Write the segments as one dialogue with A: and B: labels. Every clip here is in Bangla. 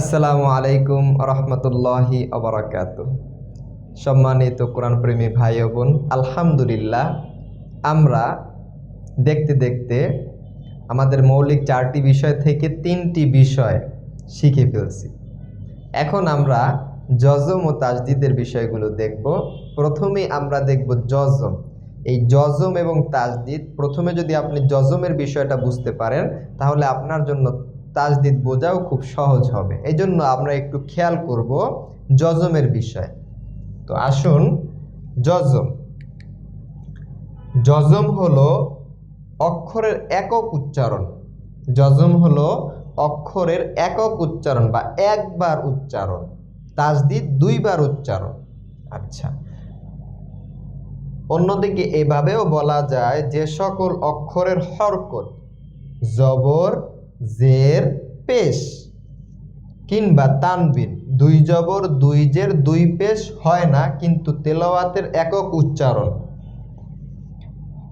A: আসসালামু আলাইকুম রহমতুল্লাহি অবরাকাত সম্মানিত কোরআন প্রেমী ভাই বোন, আলহামদুলিল্লাহ, আমরা দেখতে দেখতে আমাদের মৌলিক চারটি বিষয় থেকে তিনটি বিষয় শিখে ফেলছি। এখন আমরা জজম ও তাজদিদের বিষয়গুলো দেখব। প্রথমেই আমরা দেখব জজম। এই জজম এবং তাজদিদ, প্রথমে যদি আপনি জজমের বিষয়টা বুঝতে পারেন, তাহলে আপনার জন্য তাজদিদ বোঝাও খুব সহজ হবে। এই জন্য আমরা একটু খেয়াল করব জজমের বিষয়। তো আসুন, জজম। জজম হলো অক্ষরের একক উচ্চারণ। জজম হলো অক্ষরের একক উচ্চারণ বা একবার উচ্চারণ। তাজদিদ দুইবার উচ্চারণ। আচ্ছা। অন্যদিকে এভাবেও বলা যায় যে সকল অক্ষরের হরকত, জবর জের পেশ। কিংবা তানবিন, দুই জবর, দুই জের, দুই পেশ হয় না, কিন্তু তেলাওয়াতের একক উচ্চারণ।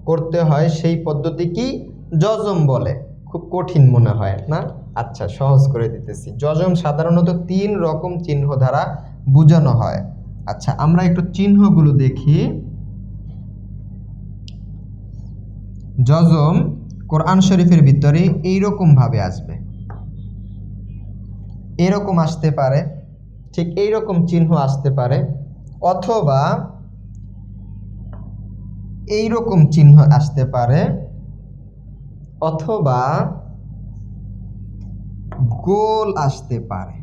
A: করতে হয় সেই পদ্ধতি কি? জজম বলে। খুব কঠিন মনে হয়, না? আচ্ছা সহজ করে দিতেছি। জজম সাধারণত তিন রকম চিহ্ন দ্বারা বোঝানো হয়। আচ্ছা আমরা একটু চিহ্নগুলো দেখি। জজম কোরআন শরীফের ভিতরে এইরকম ভাবে আসবে। এরকম আসতে পারে, ঠিক এইরকম চিহ্ন আসতে পারে, অথবা এইরকম চিহ্ন আসতে পারে, অথবা গোল আসতে পারে।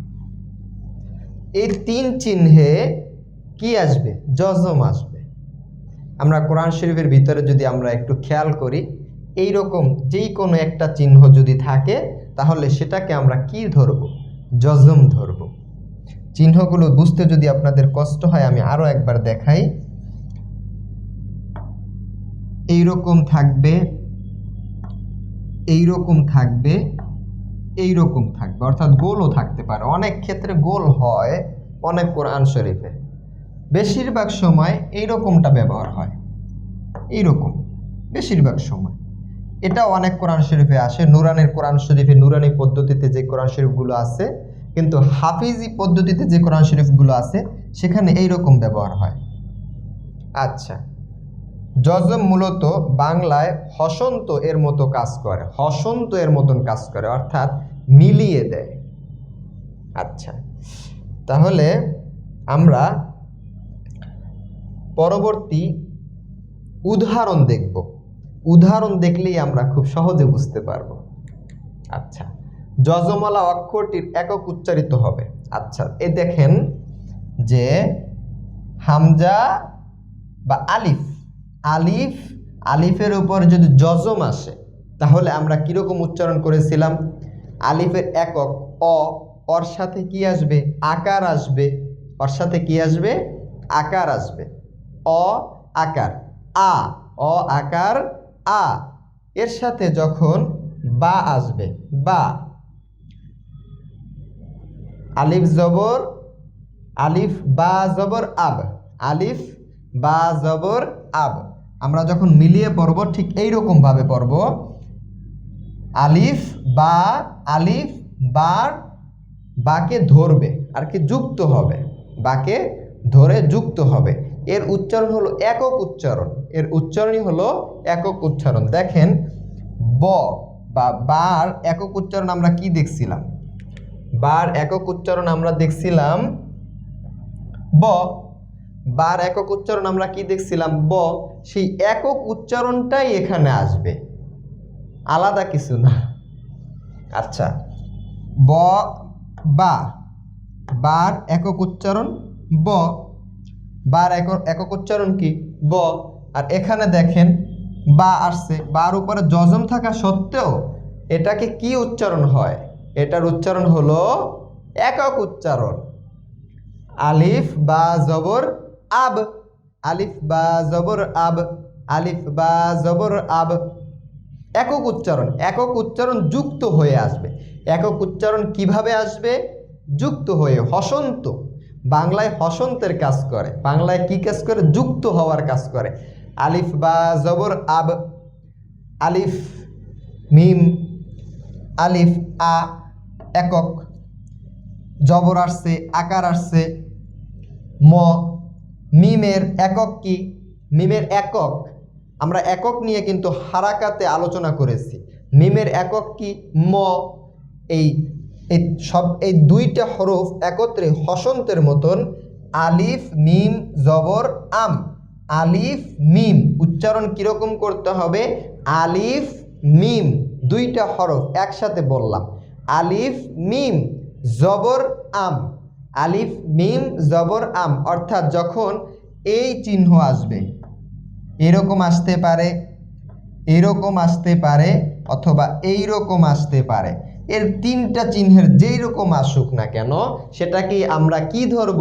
A: এই তিন চিহ্নে কি আসবে? জজম আসবে। আমরা কোরআন শরীফের ভিতরে যদি আমরা একটু খেয়াল করি এই রকম যেই কোনো একটা চিহ্ন যদি থাকে, তাহলে সেটাকে আমরা কি ধরব? জজম ধরব। চিহ্নগুলো বুঝতে যদি আপনাদের কষ্ট হয়, আমি আরও একবার দেখাই। এই রকম থাকবে এই রকম থাকবে এই রকম থাকবে। অর্থাৎ গোলও থাকতে পারে। অনেক ক্ষেত্রে গোল হয় অনেক কোরআন শরীফে। বেশিরভাগ সময় এই রকমটা ব্যবহার হয়। এই রকম বেশিরভাগ সময়। এটা অনেক কোরআন শরীফে আসে। নুরানের কোরআন শরীফে নুরানি পদ্ধতিতে যে কোরআন শরীফগুলো আছে, কিন্তু হাফিজি পদ্ধতিতে যে কোরআন শরীফগুলো আছে, সেখানে এই রকম ব্যবহার হয়। আচ্ছা জজম মূলত বাংলায় হসন্ত এর মতো কাজ করে, হসন্ত এর মতন কাজ করে, অর্থাৎ মিলিয়ে দেয়। আচ্ছা তাহলে আমরা পরবর্তী উদাহরণ দেখব। উদাহরণ দেখলেই আমরা খুব সহজে বুঝতে পারব। আচ্ছা যজমালা অক্ষরটির একক উচ্চারিত হবে। আচ্ছা এ দেখেন যে হামজা বা আলিফ আলিফ, আলিফের উপর যদি যজম আসে, তাহলে আমরা কীরকম উচ্চারণ করেছিলাম? আলিফের একক অ ওর সাথে কি আসবে? আকার আসবে। ওর সাথে কি আসবে? আকার আসবে। অ, আকার। আ, অ, আকার আ, এর সাথে যখন বা আসবে, বা। আলিফ জবর, আলিফ বা জবর আব, আলিফ বা জবর আব। আমরা যখন মিলিয়ে পড়ব, ঠিক এই রকম ভাবে পড়ব। আলিফ বা, আলিফ বার, বাকে ধরবে, আর কি যুক্ত হবে, বাকে ধরে যুক্ত হবে। এর উচ্চারণ হলো একক উচ্চারণ। এর উচ্চারণই হলো একক উচ্চারণ। দেখেন, ব বা বার একক উচ্চারণ আমরা কি দেখছিলাম? বার একক উচ্চারণ আমরা দেখছিলাম ব। বার একক উচ্চারণ আমরা কি দেখছিলাম? ব। সেই একক উচ্চারণটাই এখানে আসবে। আলাদা কিছু না। আচ্ছা ব, বা। বার একক উচ্চারণ, ব। বার একক উচ্চারণ কি? ব। আর এখানে দেখেন, বা আসছে। বার উপরে জজম থাকা সত্ত্বেও এটাকে কি উচ্চারণ হয়? এটার উচ্চারণ হলো একক উচ্চারণ। আলিফ, বা, জবর, আব। আলিফ, বা, জবর, আব। আলিফ, বা, জবর, আব। একক উচ্চারণ। একক উচ্চারণ যুক্ত হয়ে আসবে। একক উচ্চারণ কীভাবে আসবে? যুক্ত হয়ে, হসন্ত। বাংলায় হসন্তের কাজ করে, বাংলায় কি কাজ করে? যুক্ত হওয়ার কাজ করে। আলিফ বা জবর, আব, আলিফ, মিম, আলিফ, আ, একক। জবর আসছে, আকার আসছে, ম। মিমের একক কি? মিমের একক, আমরা একক নিয়ে কিন্তু হারাকাতে আলোচনা করেছি। মিমের একক কি? ম। এই এই সব, এই দুইটা হরফ একত্রে হসন্তের মতন, আলিফ, মিম, জবর, আম। আলিফ, মিম, উচ্চারণ কীরকম করতে হবে? আলিফ, মিম, দুইটা হরফ একসাথে বললাম। আলিফ, মিম, জবর, আম। আলিফ, মিম, জবর, আম, অর্থাৎ যখন এই চিহ্ন আসবে, এরকম আসতে পারে, এরকম আসতে পারে, অথবা এই রকম আসতে পারে। এর তিনটা চিহ্নের যেই রকম আসুক না কেন সেটাকে আমরা কি ধরব?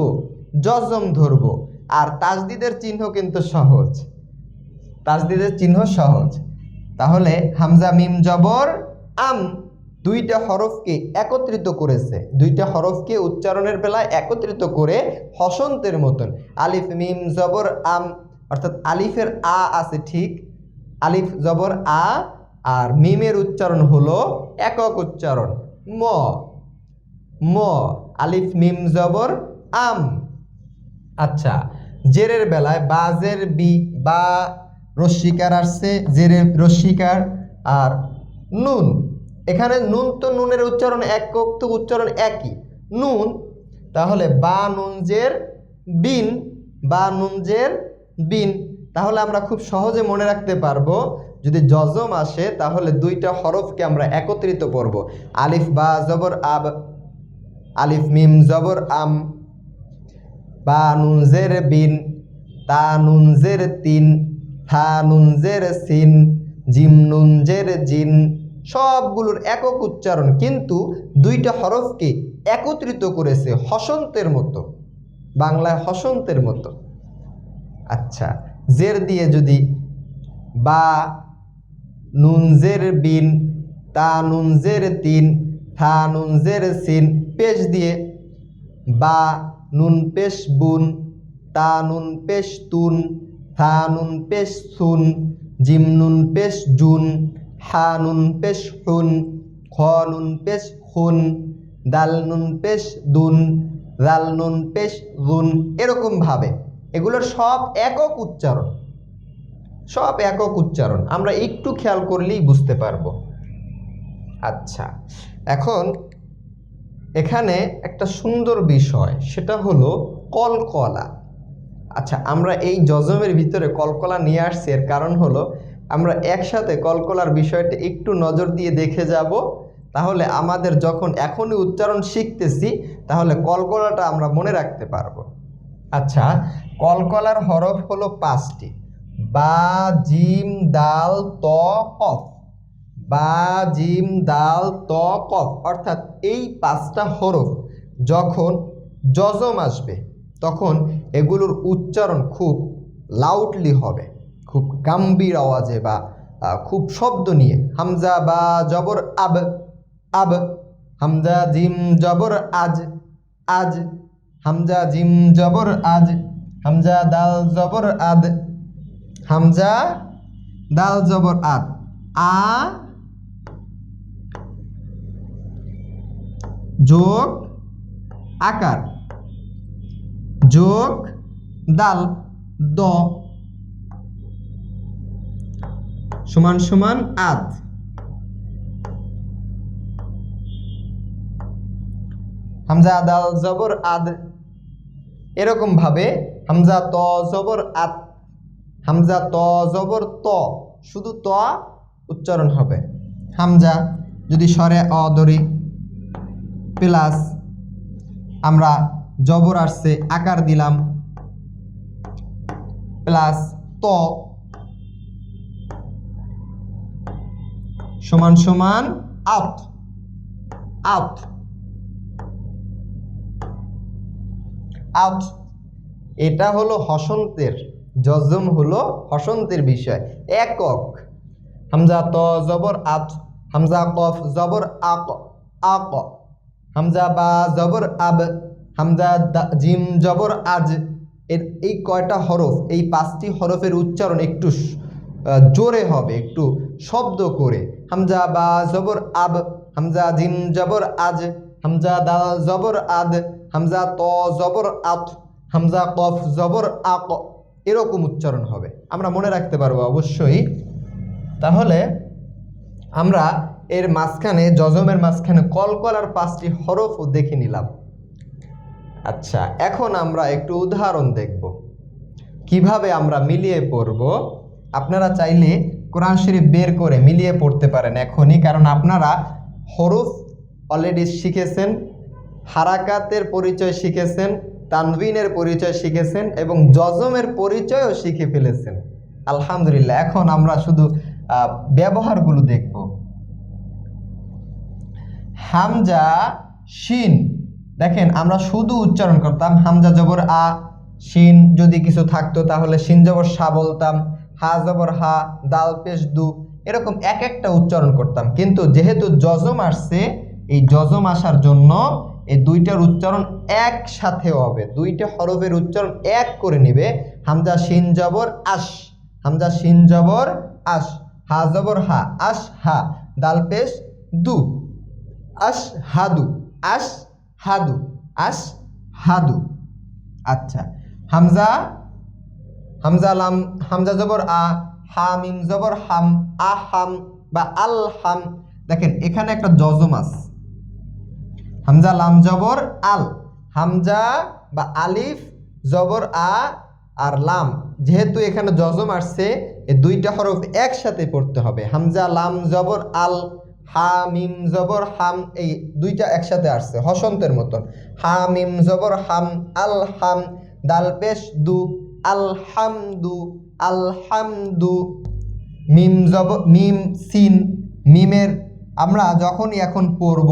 A: জজম ধরব। আর তাজদিদের চিহ্ন কিন্তু সহজ। তাজদিদের চিহ্ন সহজ। তাহলে হামজা মিম জবর, আম দুইটা হরফকে একত্রিত করেছে। দুইটা হরফকে উচ্চারণের বেলায় একত্রিত করে হসন্তের মতন। আলিফ মিম জবর আম, অর্থাৎ আলিফের আ আছে ঠিক। আলিফ জবর আ আর মিমের উচ্চারণ হলো একক উচ্চারণ। ম। ম, আলিফ, মিম, জবর, আম। আচ্ছা জেরের বেলায় বাজের বি, বা, রশ্মিকার আসছে, জেরের রশ্মিকার, আর নুন। এখানে নুন তো নুনের উচ্চারণ একক, তো উচ্চারণ একই। নুন, তাহলে বা নুন জের বিন, বা নুন জের বিন। তাহলে আমরা খুব সহজে মনে রাখতে পারব যদি জজম আসে, তাহলে দুইটা হরফকে আমরা একত্রিত করব। আলিফ বা জবর, আব, আলিফ, মিম, জবর, আম। বা নুনজের বিন। তা, নুন, জের, তিন। থা নুনজের সিন। জিম, নুন, জের, জিন। সবগুলোর একক উচ্চারণ কিন্তু দুইটা হরফকে একত্রিত করেছে হসন্তের মতো। বাংলায় হসন্তের মতো। আচ্ছা জের দিয়ে যদি বা নুন জের বিন, তা নুন জের তিন থা নুন জের সিন, পেশ দিয়ে। বা নুন পেশ বুন, তা নুন পেশ তুন, থা নুন পেশ সুন, জিম নুন পেশ জুন, হা নুন পেশ হুন, খ নুন পেশ হুন দাল নুন পেশ দুন, রাল নুন পেশ গুন এরকমভাবে এগুলোর সব একক উচ্চারণ। সব একক উচ্চারণ। আমরা একটু খেয়াল করলেই বুঝতে পারব। আচ্ছা এখন এখানে একটা সুন্দর বিষয়, সেটা হলো কলকলা। আচ্ছা আমরা এই জজমের ভিতরে কলকলা নিয়ে আসছি, এর কারণ হলো আমরা একসাথে কলকলার বিষয়টা একটু নজর দিয়ে দেখে যাব। তাহলে আমাদের যখন এখনই উচ্চারণ শিখতেছি, তাহলে কলকলাটা আমরা মনে রাখতে পারব। আচ্ছা কলকলার হরফ হলো পাঁচটি। বা জিম দাল ত কফ। বা জিম দাল ত কফ। অর্থাৎ এই পাঁচটা হরফ যখন যজম আসবে, তখন এগুলোর উচ্চারণ খুব লাউডলি হবে। খুব গাম্ভীর আওয়াজে বা খুব শব্দ নিয়ে। হামজা বা জবর আব আব। হামজা জিম জবর আজ আজ। হামজা জিম জবর আজ। হামজা দাল জবর আদ। হামজা, দাল জবর আদ। আ, যোগ, আকার। যোগ, দাল, দ। সমান সমান, আদ। হামজা, দাল জবর, আদ। এরকম ভাবে হামজা, ত, জবর আত হামজা ত জবর ত, শুধু ত উচ্চারণ হবে। হামজা, যদি স্বরে অ ধরি, প্লাস আমরা জবর আসছে, আকার দিলাম, প্লাস ত সমান সমান আত আত আত। এটা হলো হসন্তের জজম হলো হসন্তের বিষয়। একক। হামজা ত, জবর আত, হামজা কফ, জবর আক আক। হামজা বা, জবর আব, হামজা দা- জিম, জবর আজ। এর এই কয়টা হরফ, এই পাঁচটি হরফের উচ্চারণ একটু জোরে হবে, একটু শব্দ করে। হামজা বা, জবর আব, হামজা জিম, জবর আজ। হামজা দাল জবর আদ, হামজা ত, জবর আত। হামজা কফ, জবর আক। এরকম উচ্চারণ হবে। আমরা মনে রাখতে পারব অবশ্যই। তাহলে আমরা এর মাঝখানে, যজমের মাঝখানে কলকলার পাঁচটি হরফ দেখে নিলাম। আচ্ছা এখন আমরা একটু উদাহরণ দেখব। কীভাবে আমরা মিলিয়ে পড়ব? আপনারা চাইলে কোরআন শরীফ বের করে মিলিয়ে পড়তে পারেন এখনই, কারণ আপনারা হরফ অলরেডি শিখেছেন, হারাকাতের পরিচয় শিখেছেন তানবিনের পরিচয় শিখেছেন এবং যজমের পরিচয়ও শিখে ফেলেছেন। আলহামদুলিল্লাহ, এখন আমরা শুধু ব্যবহারগুলো দেখব। হামজা শিন, দেখেন আমরা শুধু উচ্চারণ করতাম, হামজা জবর আ, শিন যদি কিছু থাকতো তাহলে শিন জবর সা বলতাম, হা জবর হা, দাল পেশ দু, এরকম এক একটা উচ্চারণ করতাম। কিন্তু যেহেতু যজম আসছে, এই যজম আসার জন্য এই দুইটার উচ্চারণ একসাথে হবে। দুইটা হরফের উচ্চারণ এক করে নিবে। হামজা শিন জবর আশ। হামজা শিন জবর আশ। হা জবর হা। আস হা। দাল পেশ দু। আশ হাদু আস হাদু আস হাদু আচ্ছা। হামজা হামজা লাম, হামজা জবর আ, হা মিম জবর হাম, আ হাম বা আল হাম। দেখেন, এখানে একটা যজম আছে। হামজা লাম জবর আল। হামজা বা আলিফ, জবর আ আর লাম। যেহেতু এখানে জজম আসছে এই দুইটা হরফ একসাথে পড়তে হবে। হামজা লাম জবর আল, হা মিম জবর হাম, এই দুইটা একসাথে আসছে, হসন্তের মতন। হা মিম জবর হাম, আল হাম, দাল পেশ দু, আল হাম দু, আল হাম দু। মিম জব, মিম সিন, মিমের আমরা যখনই এখন পড়ব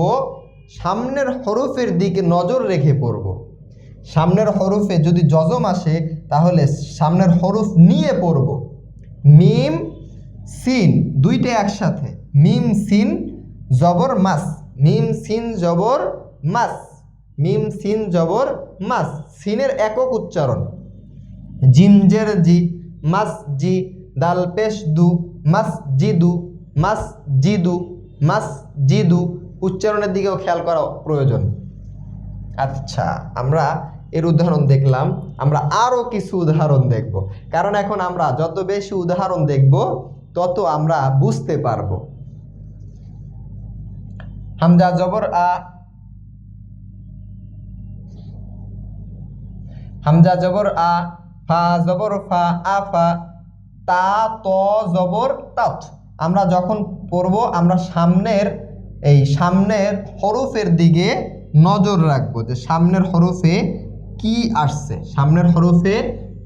A: সামনের হরফের দিকে নজর রেখে পড়ব। সামনের হরফে যদি যজম আসে, তাহলে সামনের হরফ নিয়ে পড়ব। মিম, সিন দুইটা একসাথে। মিম, সিন, জবর, মাস। মিম, সিন, জবর, মাস। মিম, সিন, জবর, মাস। সিনের একক উচ্চারণ। জিনজের জি, মাস জি, দাল, পেশ দু, মাস জিদু মাস জিদু মাস জিদু উচ্চারণের দিকেও খেয়াল করা প্রয়োজন। আচ্ছা আমরা এর উদাহরণ দেখলাম। আমরা আরও কিছু উদাহরণ দেখব। কারণ এখন আমরা যত বেশি উদাহরণ দেখব, তত আমরা বুঝতে পারব। হামজা জবর, আ, হামজা জবর, আ, ফা জবর, ফা আফা তা, ত, জবর, তাত। আমরা যখন পড়ব, আমরা সামনের এই সামনের হরফের দিকে নজর রাখব যে সামনের হরফে কি আসছে, সামনের হরফে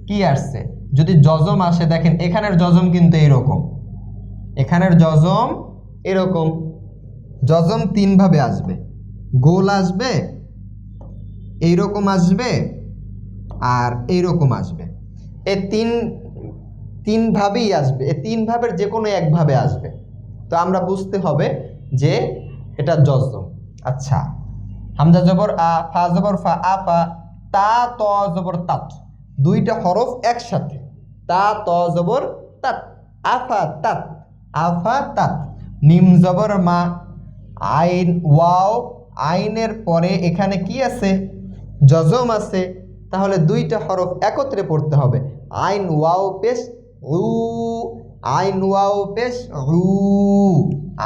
A: কি আসছে। যদি যজম আসে, দেখেন এখানের যজম কিন্তু এরকম। এখানের যজম এরকম। যজম তিনভাবে আসবে। গোল আসবে, এইরকম আসবে আর এইরকম আসবে। এ তিন, তিনভাবেই আসবে। এ তিন ভাবের যে কোনো একভাবে আসবে। তো আমরা বুঝতে হবে যে এটা জজম। আচ্ছা। হামজা জবর আ, ফা জবর ফা, আ, ফা, তা, ত জবর তাত। দুইটা হরফ একসাথে। তা, ত জবর তাত। আফা তাত। আফা তাত। নিম জবর মা। আইন, ওয়াও, আইনের পরে এখানে কি আছে? জজম আছে। তাহলে দুইটা হরফ একত্রে পড়তে হবে। আইন, ওয়াও, পেশ উ আইন ওয়াও পেশ উ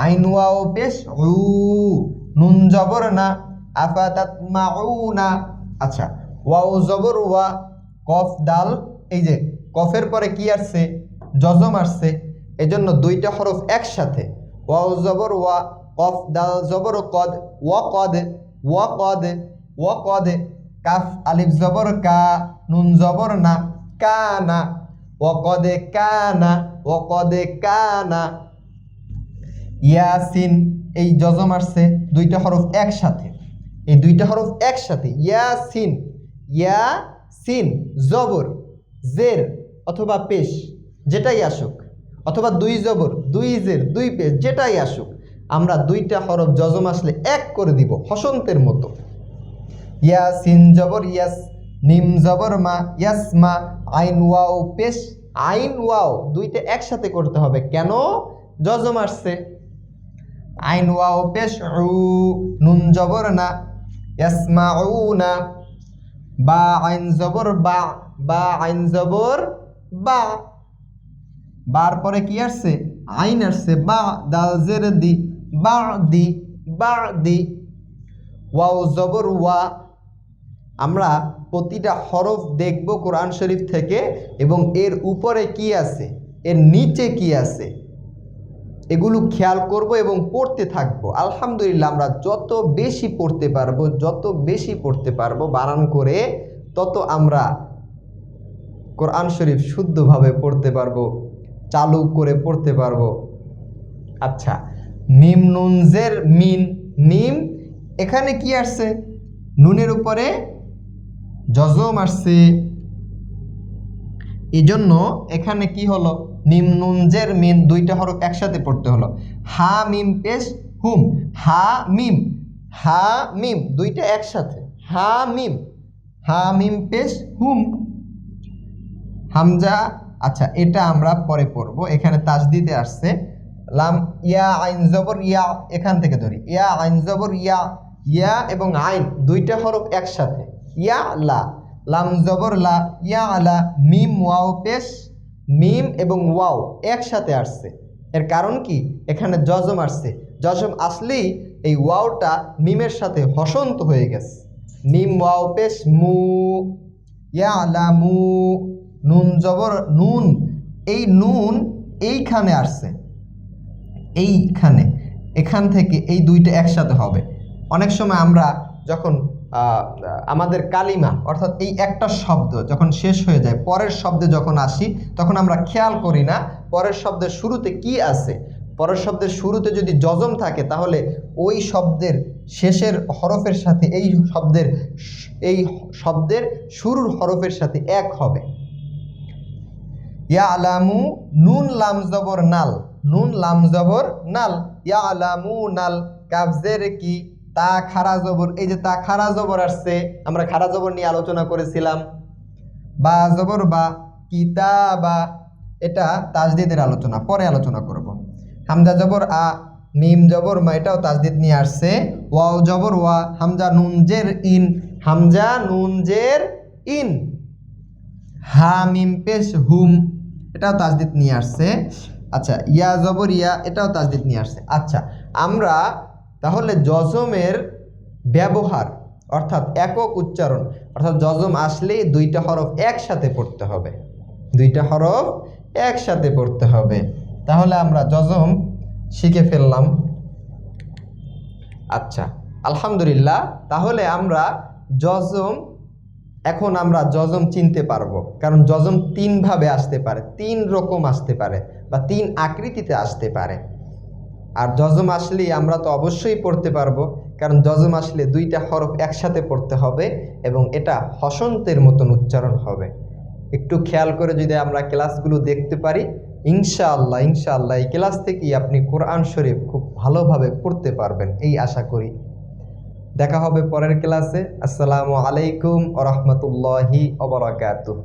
A: আইন ওয়াও পেশ উ নুন জবর না আফাতাত মাউনা আচ্ছা ওয়াও জবর ওয়া কফ দাল এই যে, কফের পরে কি আসছে? যজম আসছে। এজন্য দুইটা হরফ একসাথে। ওয়াও জবর ওয়া, কফ দাল জবর কদ, ওয়া কদ ওয়া কদ ওয়া কদ। কাফ আলিফ জবর কা, নুন জবর না কানা ওকদে কানা ওকদে কানা। ইয়াসিন, এই যজম আসছে দুইটা হরফ একসাথে। এই দুইটা হরফ একসাথে, ইয়াসিন ইয়াসিন, জবর, জের অথবা পেশ, যেটাই আসুক। অথবা দুই জবর, দুই জের, দুই পেশ, যেটাই আসুক। আমরা দুইটা হরফ যজম আসলে এক করে দিব, হসন্তের মতো। ইয়াসিন, জবর, ইয়াস মিম জবর মা, ইয়াস মা, আইন ওয়াও, পেশ, আইন ওয়াও, দুইটা একসাথে করতে হবে। কেন? যজম আসছে। আইন ওয়াও, পেশ, উ, নুন জবর না ইয়াসমাউনা বা, আইন জবর, বা বা, আইন জবর, বা। বার পরে কি আসছে? আইন আসছে। বা, দাল জের দি, বা দি বা, দি। ওয়াও, জবর, ওয়া। আমরা প্রতিটা হরফ দেখব কোরআন শরীফ থেকে এবং এর উপরে কি আছে? এর নিচে কি আছে? এগুলো খেয়াল করব এবং পড়তে থাকব। আলহামদুলিল্লাহ আমরা যত বেশি পড়তে পারব, যত বেশি পড়তে পারব বানান করে, তত আমরা কোরআন শরীফ শুদ্ধভাবে পড়তে পারব, চালু করে পড়তে পারব। আচ্ছা মিম নুনজের মিন মিম এখানে কি আসছে? নুনের উপরে জজম আসছে। এই জন্য এখানে কি হলো? মিম নুনজের মিন দুইটা হরফ একসাথে পড়তে হলো। হা মিম পেশ হুম। হা মিম। হা মিম দুইটা একসাথে। হা মিম। হা মিম পেশ হুম। হামজা আচ্ছা এটা আমরা পরে পড়ব। এখানে তাজ দিতে আসছে। লাম, ইয়া, আইন, জবর, ইয়া, এখান থেকে ধরি। ইয়া, আইন, জবর, ইয়া ইয়া এবং আইন দুইটা হরফ একসাথে। ইয়া লা লাম জবর লা ইয়া আলা মিম ওয়াও পেশ মিম এবং ওয়াও একসাথে আসছে। এর কারণ কি? এখানে জজম আসছে। জজম আসলেই এই ওয়াওটা মিমের সাথে হসন্ত হয়ে গেছে। মিম ওয়াও পেশ মু। ইয়া আলা মু। নুন জবর, নুন। এই নুন এইখানে আসছে। এইখানে। এখান থেকে এই দুইটা একসাথে হবে। অনেক সময় আমরা যখন আমাদের কালিমা, অর্থাৎ এই একটা শব্দ যখন শেষ হয়ে যায়, পরের শব্দে যখন আসি, তখন আমরা খেয়াল করি না পরের শব্দের শুরুতে কি আছে। পরের শব্দের শুরুতে যদি জজম থাকে, তাহলে ওই শব্দের শেষের হরফের সাথে এই শব্দের এই শব্দের শুরুর হরফের সাথে এক হবে। ইয়া আলামু নুন লাম জবর নাল, নুন লাম জবর নাল ইয়া আলামু নাল কাবজের কি তা খারা জবর, এই যে তা খারা জবর আসছে, আমরা খারা জবর নিয়ে আলোচনা করেছিলাম। বা জবর বা কিতা বা এটা তাজদিদের আলোচনা, পরে আলোচনা করব। হামজা জবর আ, মিম জবর মা, এটাও তাজদিদ নিয়ে আসছে। ওয়াও জবর ওয়া, হামজা নুন জের ইন, হামজা নুন জের ইন। হা, মিম পেশ হুম, এটাও তাজদিদ নিয়ে আসছে। আচ্ছা ইয়া জবর ইয়া, এটাও তাজদিদ নিয়ে আসছে। আচ্ছা আমরা তাহলে জজমের ব্যবহার, অর্থাৎ একক উচ্চারণ, অর্থাৎ জজম আসলেই দুইটা হরফ একসাথে পড়তে হবে। দুইটা হরফ একসাথে পড়তে হবে। তাহলে আমরা জজম শিখে ফেললাম। আচ্ছা আলহামদুলিল্লাহ, তাহলে আমরা জজম এখন আমরা জজম চিনতে পারব। কারণ জজম তিনভাবে আসতে পারে, তিন রকম আসতে পারে বা তিন আকৃতিতে আসতে পারে। আর জজম আসলেই আমরা তো অবশ্যই পড়তে পারব, কারণ জজম আসলে দুইটা হরফ একসাথে পড়তে হবে এবং এটা হসন্তের মতন উচ্চারণ হবে। একটু খেয়াল করে যদি আমরা ক্লাসগুলো দেখতে পারি, ইনশাআল্লাহ ইনশাআল্লাহ এই ক্লাস থেকেই আপনি কোরআন শরীফ খুব ভালোভাবে পড়তে পারবেন, এই আশা করি। দেখা হবে পরের ক্লাসে। আসসালামু আলাইকুম আ রহমতুল্লাহি অবরাকাতুহ